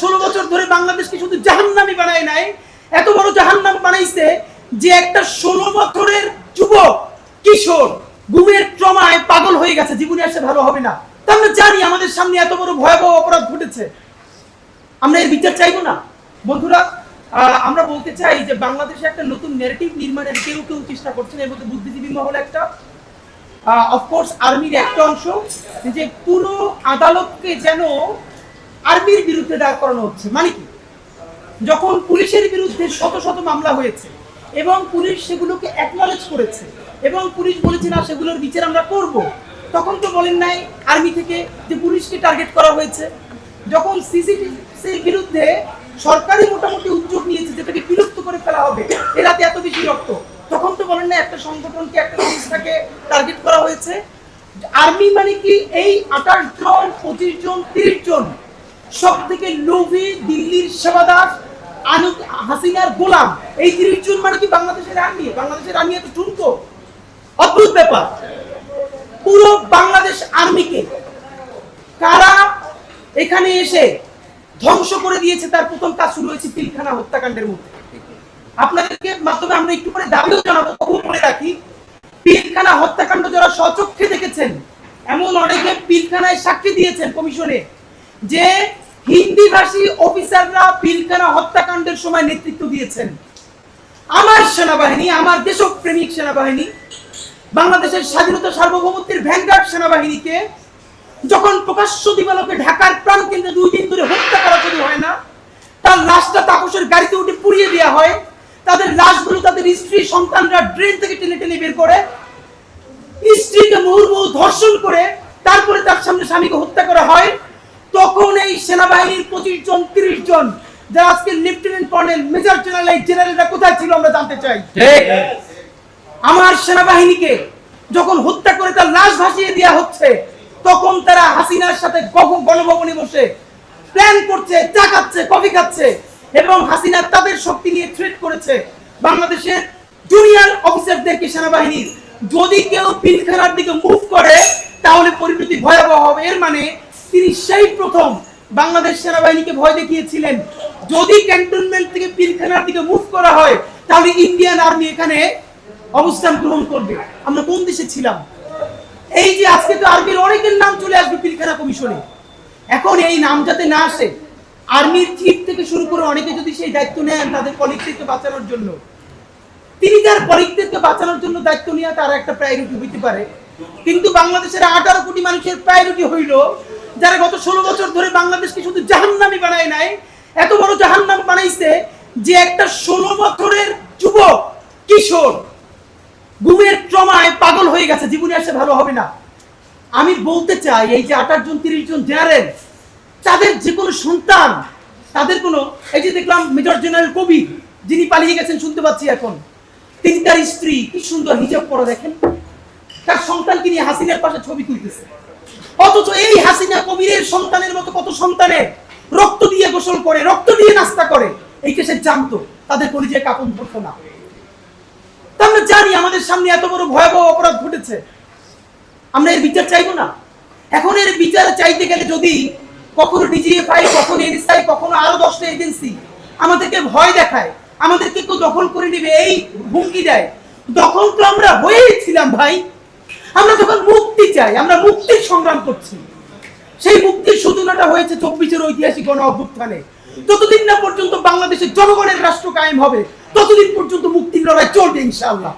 ষোলো বছর ধরে বাংলাদেশকে শুধু জাহান্নামি বানায় নাই, এত বড় জাহান্নাম বানাইছে যে একটা ষোলো বছরের যুবক, কিশোর, ঘুমের ট্রমায় পাগল হয়ে গেছে, জীবনে আসে ভালো হবে না। তা আমরা জানি আমাদের সামনে এত বড় ভয়াবহ অপরাধ ঘটেছে। আমরা এর বিচার চাইব না। বন্ধুরা আমরা বলতে চাই যে বাংলাদেশে একটা নতুন নেগেটিভ নির্মাণের কেউ কেউ চেষ্টা করছেন এর মধ্যে বুদ্ধিজীবী মহল একটা। অফকোর্স আর্মির একটা অংশ, যে পুরো আদালতকে যেন আর্মির বিরুদ্ধে দাঁড় করানো হচ্ছে। মানে কি? যখন পুলিশের বিরুদ্ধে শত শত মামলা হয়েছে এবং পুলিশ সেগুলোকে অ্যাকনলেজ করেছে এবং পুলিশ বলেছে, না, সেগুলোর বিচার আমরা করব। তখন তো বলেন নাই আর্মি থেকে যে পুলিশকে টার্গেট করা হয়েছে। যখন সিসিটিভির বিরুদ্ধে সরকারি মোটামুটি উদ্যোগ নিয়েছে যেটাকে বিলুপ্ত করে ফেলা হবে এরাতে এত বেশি রক্ত, তখন তো বলেন না একটা সংগঠনকে, একটা সংস্থাকে টার্গেট করা হয়েছে। আর্মি মানে কি? এই আঠাশ জন, পঁচিশ জন, তিরিশ জন সব থেকে লোভী দিল্লির সেবাদাস আনু হাসিনার গোলাম। এই তিরিশ জন মানে কি বাংলাদেশের আর্মি? বাংলাদেশের আর্মি এত ঠুনকো অদ্ভুত ব্যাপার। পুরো বাংলাদেশ আর্মিকে কারা এখানে এসে ধ্বংস করে দিয়েছে, তার প্রথম কাজ শুরু হয়েছে পিলখানা হত্যাকাণ্ডের মধ্যে। আপনাদেরকে মাধ্যমে আমরা একটু করে দাবিও জানাব তবু বলে রাখি পিলখানা হত্যাকাণ্ড যারা সচক্ষে দেখেছেন, এমন অনেকে পিলখানায় সাক্ষী দিয়েছেন কমিশনে, যে হিন্দি ভাষী অফিসাররা পিলখানা হত্যাকাণ্ডের সময় নেতৃত্ব দিয়েছেন। আমার সেনাবাহিনী, আমার দেশপ্রেমিক সেনাবাহিনী, বাংলাদেশের স্বাধীনতা সার্বভৌমত্বের ভ্যানগার্ড সেনাবাহিনীকে যখন প্রকাশ্য দিবালোকে ঢাকার প্রাণ কেন্দ্রে দুই দিন ধরে হত্যা করা শুরু হয় না, তার লাশটা তাপসের গাড়িতে উঠে পুড়িয়ে দেওয়া হয়, তাদের লাশগুলো তাদের স্ত্রী সন্তানরা ড্রেন থেকে টেনে টেনে বের করে, স্ত্রীকে মুহুর্মুহু ধর্ষণ করে, তারপরে তার সামনে স্বামীকে হত্যা করা হয়। সেনাবাহিনীর পঁচিশ জন তিরিশ জন। যারা আজকে লেফটেন্যান্ট কর্নেল মেজর জেনারেল এই জেনারেলরা কোথায় ছিল আমরা জানতে চাই। আমার সেনাবাহিনীকে যখন হত্যা করে তার লাশ ভাসিয়ে দেওয়া হচ্ছে তখন তারা হাসিনার সাথে গণভবনে বসে প্ল্যান করছে চা খাচ্ছে কফি খাচ্ছে এবং হাসিনা তাদের শক্তি নিয়ে থ্রেট করেছে। বাংলাদেশের জুনিয়র অফিসারদেরকে সেনাবাহিনীর যদি কেউ পিলখানার দিকে মুভ করে তাহলে পরিণতি ভয়াবহ হবে। এর মানে তিনি সেই প্রথম বাংলাদেশ সেনাবাহিনীকে ভয় দেখিয়েছিলেন। যদি ক্যান্টনমেন্ট থেকে পিলখানার দিকে মুভ করা হয়, তাহলে ইন্ডিয়ান আর্মি এখানে অবস্থান গ্রহণ করবে। আমরা কোন দেশে ছিলাম? এই যে আজকে তো আর্মির অনেকের নাম চলে আসবে পিলখানা কমিশনে। এখন এই নাম যাতে না আসে আর্মির চিফ থেকে শুরু করে অনেকে যদি সেই দায়িত্ব নেন, তাদের কলিগদেরকে বাঁচানোর জন্য। তিনি তার কলিগদেরকে বাঁচানোর জন্য দায়িত্ব নেওয়া তার একটা প্রায়োরিটি হইতে পারে। কিন্তু বাংলাদেশের আঠারো কোটি মানুষের প্রায়োরিটি হইল যারা গত ষোলো বছর ধরে বাংলাদেশকে শুধু জাহান্নামি বানায় নাই, এত বড় জাহান্নাম বানাইছে যে একটা ষোলো বছরের যুবক, কিশোর, ঘুমের ট্রমায় পাগল হয়ে গেছে, জীবনে আসে ভালো হবে না। আমি বলতে চাই, এই যে আঠাশ জন, তিরিশ জন জেনারেল, তাদের যে কোনো সন্তান, তাদের কোনো, এই যে দেখলাম মেজর জেনারেল কবি, যিনি পালিয়ে গেছেন, শুনতে পাচ্ছি এখন, তিনি তার স্ত্রী, কি সুন্দর হিজাব পরা দেখেন। তার সন্তানকে নিয়ে হাসিনার পাশে ছবি তুলতেছে। কবিরের সন্তানের মতো কত সন্তানের রক্ত দিয়ে গোসল করে, রক্ত দিয়ে নাস্তা করে এইটা সে জানতো, তাদের পরিচয় কাপন ধরতো না। আমরা জানি আমাদের সামনে এত বড় ভয়াবহ অপরাধ ঘটেছে। আমরা এর বিচার চাইব না। এখন এর বিচার চাইতে গেলে যদি কখনো ডিজিএফআই কখনো এনএসআই কখনো আরও দশটা এজেন্সি আমাদেরকে ভয় দেখায়, আমাদেরকে কেউ দখল করে নেবে, এই হুমকি দেয়। দখল তো আমরা হয়েছিলাম ভাই। আমরা যখন মুক্তি চাই, আমরা মুক্তির সংগ্রাম করছি। হয়েছে চব্বিশের ঐতিহাসিক গণ অভ্যুত্থানে। যতদিন না পর্যন্ত বাংলাদেশের জনগণের রাষ্ট্র কায়েম হবে, ততদিন পর্যন্ত মুক্তির লড়াই চলবে ইনশাআল্লাহ।